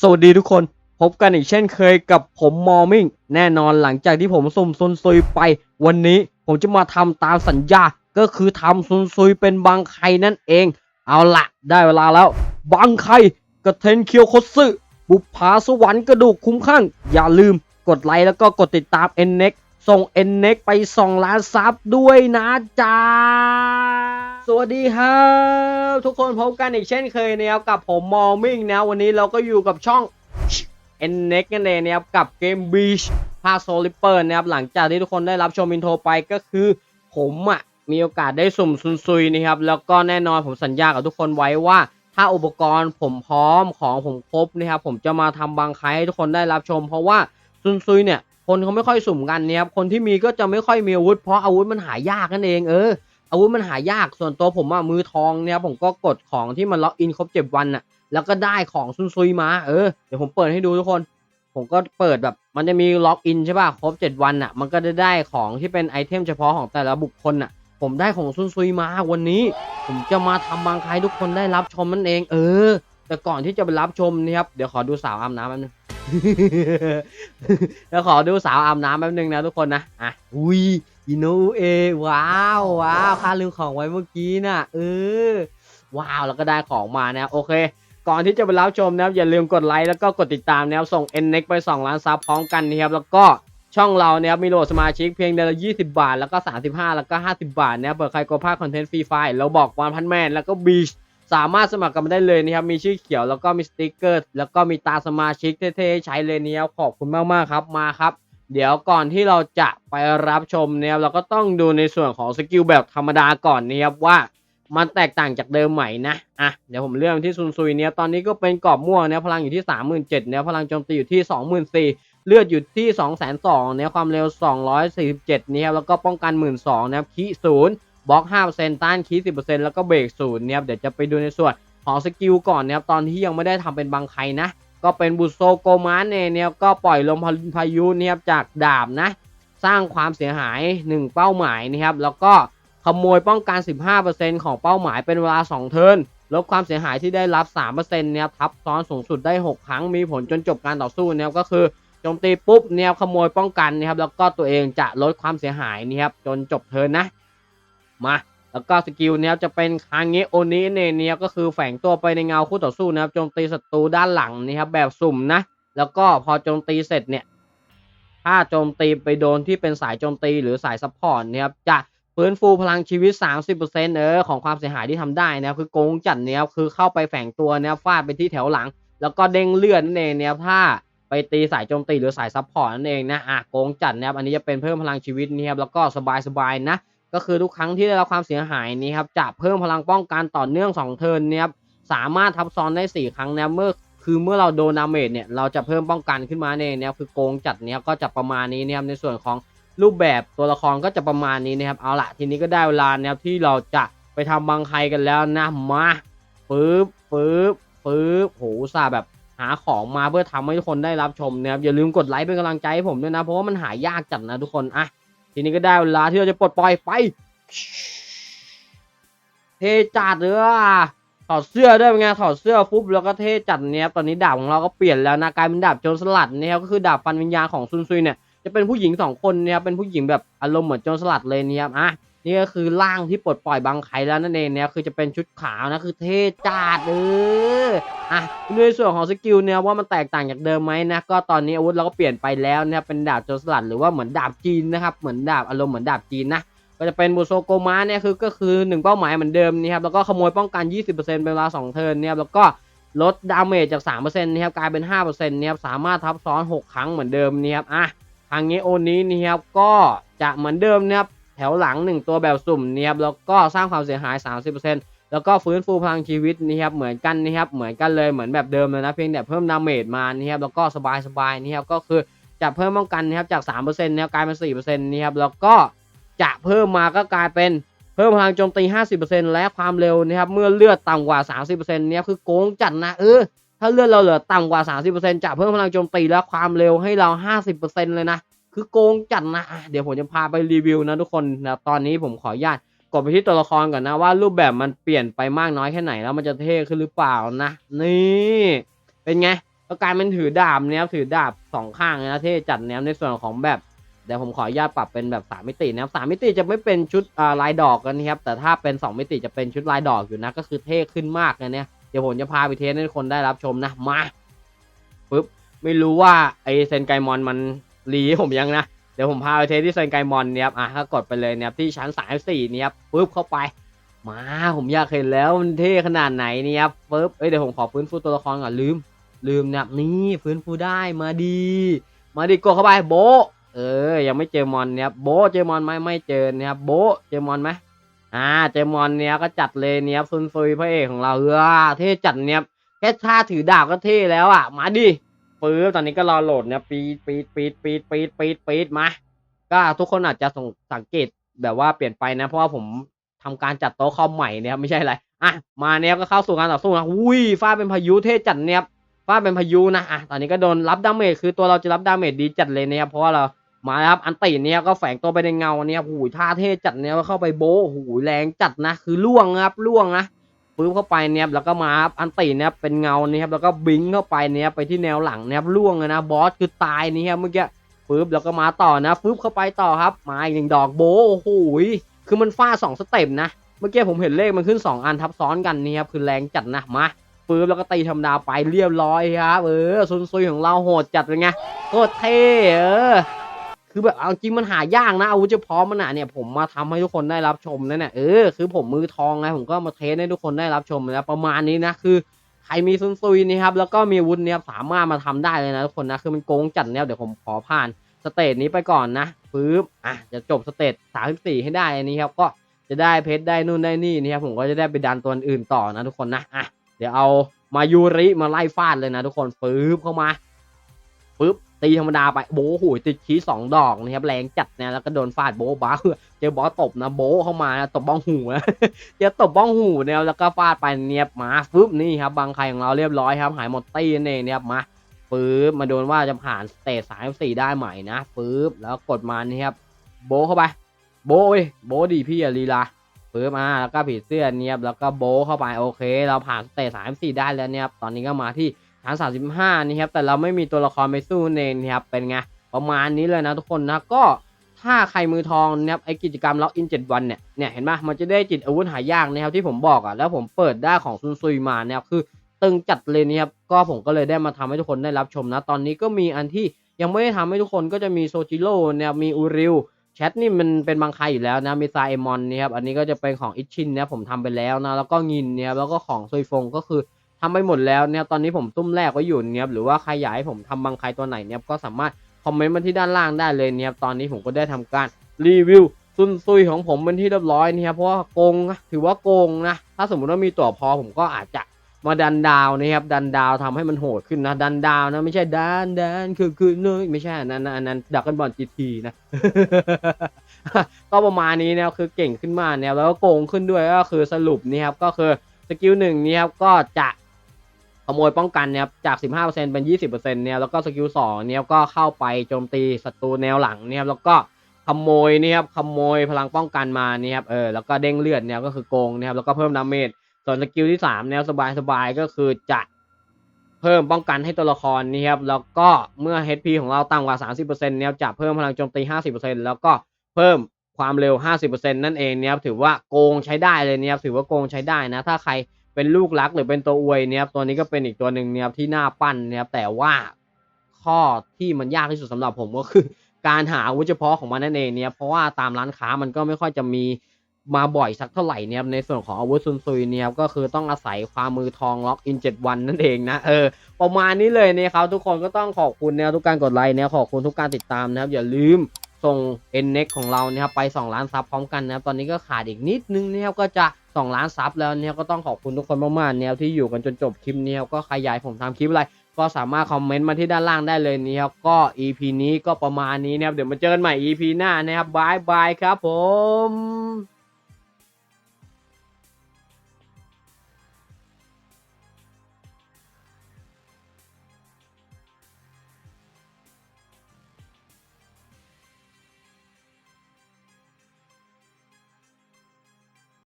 สวัสดีทุกคน พบกันอีกเช่นเคยกับผมมอมิงแน่นอนหลังจากที่ผมสุ่มซุนซุยไป วันนี้ผมจะมาทำตามสัญญา ก็คือทำซุนซุยเป็นบางไคนั่นเอง เอาละได้เวลาแล้ว บางไคกระเทนเคียวโคสึบุปผาสวรรค์กระดูกคุ้มข้าง อย่าลืมกดไลค์แล้วก็กดติดตาม n n e x ส่ง n n e x ไป 2 ล้านซับด้วยนะจ๊ะ สวัสดีครับทุกคนพบกันอีกเช่นเคยนะครับกับผมมอมิงนะวันนี้เราก็อยู่กับช่อง n n e x นั่นเองนะครับกับเกม Beach ภาคโซลิเปอร์นะครับหลังจากที่ทุกคนได้รับชมอินโทรไปก็คือผมอะมีโอกาสได้สุ่มซุนซุยนะครับแล้วก็แน่นอนผมสัญญากับทุกคนไว้ว่า ถ้าอุปกรณ์ผมพร้อมของผมครบนะครับผมจะมาทำบางไคให้ทุกคนได้รับชม เพราะว่าซุนซุยเนี่ยคนเขาไม่ค่อยสุ่มกันนี่ยครับคนที่มีก็จะไม่ค่อยมีอาวุธเพราะอาวุธมันหายากนั่นเองเออ อาวุธมันหายากส่วนตัวผมอะมือทองเนี่ยผมก็กดของที่มันล็อกอินครบเจ็ดวันน่ะแล้วก็ได้ของซุนซุยมาเออเดี๋ยวผมเปิดให้ดูทุกคน ผมก็เปิดแบบ มันจะมีล็อกอินใช่ป่ะครบ7วันอะมันก็จะได้ของที่เป็นไอเทมเฉพาะของแต่ละบุคคลอะผมได้ของซุนซุยมาวันนี้ ผมจะมาทำบางใครทุกคนได้รับชมนั่นเอง เออ แต่ก่อนที่จะไปรับชมนี่ครับเดี๋ยวขอดูสาวอาบน้ำแป๊บนึงเดี๋ยวขอดูสาวอาบน้ำแป๊บนึงนะทุกคนนะอะอุ้ย อินโนเอว้าวว้าวค่าลืมของไว้เมื่อกี้น่ะเออว้าวแล้วก็ได้ของมานะโอเค ก่อนที่จะไปรับชมนะครับอย่าลืมกดไลค์แล้วก็กดติดตามนะครับส่ง n n e x ไป 2 ล้านซับพร้อมกันนะครับแล้วก็ช่องเราเนี่ยครับมีโหลดสมาชิกเพียงเดือนละ 20 บาท แล้วก็ 35 แล้วก็ 50 บาทนะครับเปิดใครกดภาคคอนเทนต์ฟรีไฟล์เราบอกวันพันแมนแล้วก็บีชสามารถสมัครกันมาได้เลยนะครับ มีชื่อเขียวแล้วก็มีสติกเกอร์ แล้วก็มีตาสมาชิกเท่ๆใช้เลยเนี่ยขอบคุณมากๆครับมาครับ เดี๋ยวก่อนที่เราจะไปรับชมเนี่ยเราก็ต้องดูในส่วนของสกิลแบบธรรมดาก่อนนะครับว่ามันแตกต่างจากเดิมใหม่นะอะเดี๋ยวผมเลื่อนที่ซุนซุยเนี่ยตอนนี้ก็เป็นกรอบม่วงเนี่ยพลังอยู่ที่ 37,000เนี่ยพลังโจมตีอยู่ที่ 24,000เลือดอยู่ที่ 202,000เนี่ยความเร็ว 247เนี่ยแล้วก็ป้องกัน 12,000นะครับคีศูนย์บล็อก5%ต้านคี10%แล้วก็เบรกศูนย์เนี่ยเดี๋ยวจะไปดูในส่วนของสกิลก่อนนะครับตอนที่ยังไม่ได้ทำเป็นบางใครนะ ก็เป็นบุโซโกมานเนี่ยเนี่ยก็ปล่อยลมพายุเนี่ยจากดาบนะ สร้างความเสียหาย 1 เป้าหมายนะครับ แล้วก็ขโมยป้องกัน 15%ของเป้าหมายเป็นเวลา 2 เทิร์นลดความเสียหายที่ได้รับ 3%เนี่ยทับซ้อนสูงสุดได้ 6 ครั้งมีผลจนจบการต่อสู้เนี่ยก็คือโจมตีปุ๊บเนี่ยขโมยป้องกันนะครับแล้วก็ตัวเองจะลดความเสียหายนะครับจนจบเทิร์นนะ มา แล้วก็สกิลเนี่ยจะเป็นคางเงโอนิเนี่ยเนียก็คือแฝงตัวไปในเงาคู่ต่อสู้นะครับโจมตีศัตรูด้านหลังนะครับแบบสุ่มนะ แล้วก็พอโจมตีเสร็จเนี่ย ถ้าโจมตีไปโดนที่เป็นสายโจมตีหรือสายซัพพอร์ตเนี่ยครับจะฟื้นฟูพลังชีวิต 30%เออของความเสียหายที่ทำได้นะครับคือโกงจัดเนี่ยครับคือเข้าไปแฝงตัวเนี่ยฟาดไปที่แถวหลัง แล้วก็เด้งเลือดนั่นเองเนี่ยถ้าไปตีสายโจมตีหรือสายซัพพอร์ตนั่นเองนะอะโกงจัดนะครับอันนี้จะเป็นเพิ่มพลังชีวิตนี่ยครับแล้วก็สบายๆนะ ก็คือทุกครั้งที่ได้รับความเสียหายนี้ครับจะเพิ่มพลังป้องกันต่อเนื่อง2เทิร์นเนี่ยครับสามารถทับซ้อนได้ 4 ครั้งนะเมื่อคือเมื่อเราโดนดาเมจเนี่ยเราจะเพิ่มป้องกันขึ้นมาเนี่ยเนี่ยคือโกงจัดเนี่ยก็จะประมาณนี้เนี่ยครับในส่วนของรูปแบบตัวละครก็จะประมาณนี้นะครับเอาละทีนี้ก็ได้เวลานะครับที่เราจะไปทำบางใครกันแล้วนะมาปึ๊บปึ๊บปึ๊บโหอุตสาแบบหาของมาเพื่อทำให้ทุกคนได้รับชมนะครับอย่าลืมกดไลค์เป็นกำลังใจให้ผมด้วยนะเพราะว่ามันหายากจัดนะทุกคนอะ ทีนี้ก็ได้เวลาที่เราจะปลดปล่อยไป เทจัดเลยอะถอดเสื้อด้วยเป็นไงถอดเสื้อฟุบแล้วก็เทจัดเนี่ยตอนนี้ดาบของเราก็เปลี่ยนแล้วนะกลายเป็นดาบโจรสลัดเนี่ยครับก็คือดาบฟันวิญญาณของซุนซุยเนี่ยจะเป็นผู้หญิงสองคนเนี่ยครับเป็นผู้หญิงแบบอารมณ์เหมือนโจรสลัดเลยเนี่ยครับอะ นี่ก็คือร่างที่ปลดปล่อยบางไคแล้วนั่นเองเนี่ยคือจะเป็นชุดขาวนะคือเท่จัดเอออะในส่วนของสกิลเนี่ยว่ามันแตกต่างจากเดิมไหมนะก็ตอนนี้อาวุธเราก็เปลี่ยนไปแล้วนะครับเป็นดาบโจรสลัดหรือว่าเหมือนดาบจีนนะครับเหมือนดาบอารมณ์เหมือนดาบจีนนะก็จะเป็นบุโซโกมาเนี่ยคือก็คือ 1 เป้าหมายเหมือนเดิมนี่ครับแล้วก็ขโมยป้องกัน 20%เป็นเวลา 2 เทิร์นเนี่ยแล้วก็ลดดาเมจจาก 3%นะครับกลายเป็น 5%เนี่ยครับสามารถทับซ้อน 6 ครั้งเหมือนเดิมนี่ครับอะทางนี้โอนี้นี่ครับก็จะเหมือนเดิมนี่ยครับ แถวหลัง 1 ตัวแบบสุ่มนี่ครับแล้วก็สร้างความเสียหาย 30%แล้วก็ฟื้นฟูพลังชีวิตนี่ครับเหมือนกันนี่ครับเหมือนกันเลยเหมือนแบบเดิมเลยนะเพียงแต่เพิ่มดาเมจมานี่ครับแล้วก็สบายๆนี่ครับก็คือจะเพิ่มป้องกันนะครับจาก3%นะครับกลายเป็น4%นี่ครับแล้วก็จะเพิ่มมาก็กลายเป็นเพิ่มพลังโจมตี 50%และความเร็วนะครับเมื่อเลือดต่ำกว่า 30%เนี่ยคือโกงจัดนะเออถ้าเลือดเราเหลือต่ำกว่า 30%จะเพิ่มพลังโจมตีและความเร็วให้เรา 50%เลยนะ คือโกงจัดนะเดี๋ยวผมจะพาไปรีวิวนะทุกคนนะตอนนี้ผมขออนุญาตกดไปที่ตัวละครก่อนนะว่ารูปแบบมันเปลี่ยนไปมากน้อยแค่ไหนแล้วมันจะเท่ขึ้นหรือเปล่านะ นี่เป็นไงก็กลายเป็นถือดาบเนี่ยถือดาบสองข้างนะเท่จัดเนี่ยในส่วนของแบบเดี๋ยวผมขออนุญาตปรับเป็นแบบสามมิตินะครับสามมิติจะไม่เป็นชุดาลายดอกกันนะครับแต่ถ้าเป็นสองมิติจะเป็นชุดลายดอกอยู่นะก็คือเท่ขึ้นมากเลยเนี่ยเดี๋ยวผมจะพาไปเทสให้ทุกคนได้รับชมนะมาปึ๊บไม่รู้ว่าไอเซนไกมอนมัน รีผมยังนะ เดี๋ยวผมพาไปเทสที่เซนไกมอนเนี่ยครับอะถ้ากดไปเลยเนี่ยที่ชั้นสามสี่เนี่ยปึ๊บเข้าไปมาผมอยากเห็นแล้วมันเท่ขนาดไหนเนี่ยครับปึ๊บเอ้ยเดี๋ยวผมขอฟื้นฟูตัวละครก่อนลืม ลืมนี่ยนี่ฟื้นฟูได้มาดี มาดีกดเข้าไปโบเออ ยังไม่เจอมอนเนี่ยโบเจอมอนไหมไม่เจอเนี่ยโบเจอมอนไหมอ่าเจอมอนเนี่ยก็จัดเลยเนี่ยครับซุนซุยพระเอกของเราเออเท่จัดเนี่ยแค่ท่าถือดาบก็เท่แล้วอะ มาดิ ปึ๊บตอนนี้ก็รอโหลดเนี่ยปีดปีดปีดปีดปีดปีดปีดมา ก็ทุกคนอาจจะสงสังเกตแบบว่าเปลี่ยนไปนะ เพราะว่าผมทำการจัดโต๊ะคอมใหม่เนี่ยครับไม่ใช่อะไรอะมาเนี่ยก็เข้าสู่การต่อสู้นะอุ้ยฟ้าเป็นพายุเท่จัดเนี่ยครับฟ้าเป็นพายุนะอะตอนนี้ก็โดนรับดาเมจคือตัวเราจะรับดาเมจดีจัดเลยเนะครับเพราะว่าเรามาครับอันติเนี่ยก็แฝงตัวไปในเงาเนี่ยหูยท่าเท่จัดเนี่ยก็เข้าไปโบ้หูยแรงจัดนะ คือล่วงครับล่วงนะ ปื้มเข้าไปเนี่ยครับแล้วก็มาอันติเนี่ยเป็นเงาเนี่ยครับแล้วก็บิงเข้าไปเนี่ยครับไปที่แนวหลังเนี่ยครับล่วงเลยนะบอสคือตายนี่ครับเมื่อกี้ปึ๊บแล้วก็มาต่อนะปึ๊บเข้าไปต่อครับมาอีกหนึ่งดอกโบโอ้โหคือมันฟาดสองสเต็ปนะเมื่อกี้ผมเห็นเลขมันขึ้น 2 อันทับซ้อนกันนี่ครับคือแรงจัดนะมาปึ๊บแล้วก็ตีธรรมดาไปเรียบร้อยครับเออซุนซุยของเราโหดจัดเลยไงโคตรเท่เออ คือแบบเอาจริงมันหายากนะอาวุธเฉพาะมันอะเนี่ยผมมาทำให้ทุกคนได้รับชมนะเนี่ยเออคือผมมือทองไงผมก็มาเทสให้ทุกคนได้รับชมแล้วประมาณนี้นะคือใครมีซุนซุยนี่ครับแล้วก็มีวุธเนี่ยครับสามารถมาทำได้เลยนะทุกคนนะคือมันโกงจัดเนี่ยเดี๋ยวผมขอผ่านสเตจนี้ไปก่อนนะปึ๊บอะจะจบสเตจสามสี่ให้ได้อันนี้ครับก็จะได้เพชรได้นู่นได้นี่นี่ครับผมก็จะได้ไปดันตัวอื่นต่อนะทุกคนนะอะเดี๋ยวเอามายูริมาไล่ฟาดเลยนะทุกคนปึ๊บเข้ามาปึ๊บ ตีธรรมดาไปโบ้โหยติดชี้สองดอกนะครับแรงจัดนะแล้วก็โดนฟาดโบ๊ะบ้าเจอบอสตบนะโบเข้ามานะตบบ้องหูนะเจอตบบ้องหูเนี่ยแล้วก็ฟาดไปเนียบมาปึ๊บนี่ครับบางใครของเราเรียบร้อยครับ หายหมดตีนั่นเองเนี่ยครับมาปึ๊บมาโดนว่าจะผ่านสเตจสามสี่ได้ไหมนะปึ๊บแล้วกดมานี่ครับโบเข้าไป โบะเว้ยโบดีพี่อาลีลาปึ๊บมาแล้วก็ผีเสื้อเนียบแล้วก็โบเข้าไปโอเค เราผ่านสเตจสามสี่ได้แล้วเนี่ยครับตอนนี้ก็มาที่ ชั้นสามสิบห้านี่ครับแต่เราไม่มีตัวละครไปสู้เองนะครับเป็นไงประมาณนี้เลยนะทุกคนนะก็ถ้าใครมือทองนะครับไอกิจกรรมล็อกอินเจ็ดวันเนี่ยเนี่ยเห็นปะมันจะได้จิตอาวุธหายากนะครับที่ผมบอกอะแล้วผมเปิดได้ของซุนซุยมาเนี่ยคือตึงจัดเลยนี่ครับก็ผมก็เลยได้มาทำให้ทุกคนได้รับชมนะตอนนี้ก็มีอันที่ยังไม่ได้ทำให้ทุกคนก็จะมีโซจิโร่เนี่ยมีอูริวแชทนี่มันเป็นบางใครอยู่แล้วนะมีซาเอมอนนี่ครับอันนี้ก็จะเป็นของอิชินเนี่ยผมทำไปแล้วนะแล้วก็งินเนี่ยแล้วก็ของซุยฟงก็คือ ทำไปหมดแล้วเนี่ยตอนนี้ผมตุ้มแรกไว้อยู่เนี่ยหรือว่าใครอยากให้ผมทำบางใครตัวไหนเนี่ยก็สามารถคอมเมนต์มาที่ด้านล่างได้เลยเนี่ยตอนนี้ผมก็ได้ทำการรีวิวซุนซุยของผมเป็นที่เรียบร้อยเนี่ยเพราะว่าโกงถือว่าโกงนะถ้าสมมติว่ามีตัวพอผมก็อาจจะมาดันดาวนะครับดันดาวทำให้มันโหดขึ้นนะ ดันดาวนะไม่ใช่ดันดันคือคือเนยไม่ใช่นั้นนะอันนั้นดักกันบอลจีทีนะก็ประมาณนี้นะคือเก่งขึ้นมาเนี่ยแล้วก็โกงขึ้นด้วยก็คือสรุปนี่ครับก็คือสกิลหนึ่งนี่ครับก็จะ ขโมยป้องกันเนี่ยครับจาก 15%เป็น 20%เนี่ยแล้วก็สกิลสองเนี่ยก็เข้าไปโจมตีศัตรูแนวหลังเนี่ยครับแล้วก็ขโมยเนี่ยครับขโมยพลังป้องกันมาเนี่ยครับเออแล้วก็เด้งเลือดเนี่ยก็คือโกงนะครับแล้วก็เพิ่มดาเมจส่วนสกิลที่3แนวสบายๆก็คือจะเพิ่มป้องกันให้ตัวละครนี่ครับแล้วก็เมื่อ HP ของเราต่ำกว่า 30%เนี่ยจะเพิ่มพลังโจมตี 50%แล้วก็เพิ่มความเร็ว 50%นั่นเองเนี่ยครับถือว่าโกงใช้ได้เลยเนี่ยครับถือว่าโกงใช้ได้นะ ถ้าใคร เป็นลูกรักหรือเป็นตัวอวยเนี่ยครับตัวนี้ก็เป็นอีกตัวหนึ่งเนี่ยครับที่น่าปั้นเนี่ยครับแต่ว่าข้อที่มันยากที่สุดสำหรับผมก็คือ การหาอาวุธเฉพาะของมันนั่นเองเนี่ยเพราะว่าตามร้านค้ามันก็ไม่ค่อยจะมีมาบ่อยสักเท่าไหร่เนี่ยครับในส่วนของอาวุธซุนซุยเนี่ยครับก็คือต้องอาศัยความมือทองล็อกอินเจ็ดวันนั่นเองนะเออประมาณนี้เลยเนี่ยครับทุกคนก็ต้องขอบคุณนะครับทุกการกดไลค์เนี่ยขอบคุณทุกการติดตามนะครับอย่าลืมส่ง n n e x ของเราเนี่ยครับไป 2 ล้านซับพร้อมกันนะครับตอนนี้ก็ขาดอีกนิดนึงนี่ยครับก็จะ 2 ล้านซับแล้วเนี่ยก็ต้องขอบคุณทุกคนมากๆเนี่ยที่อยู่กันจนจบคลิปเนี่ยก็ใครอยากผมทำคลิปอะไร ก็สามารถคอมเมนต์มาที่ด้านล่างได้เลยนี่ครับก็ EP นี้ก็ประมาณนี้นะครับเดี๋ยวมาเจอกันใหม่ EP หน้านะครับบายบายครับผม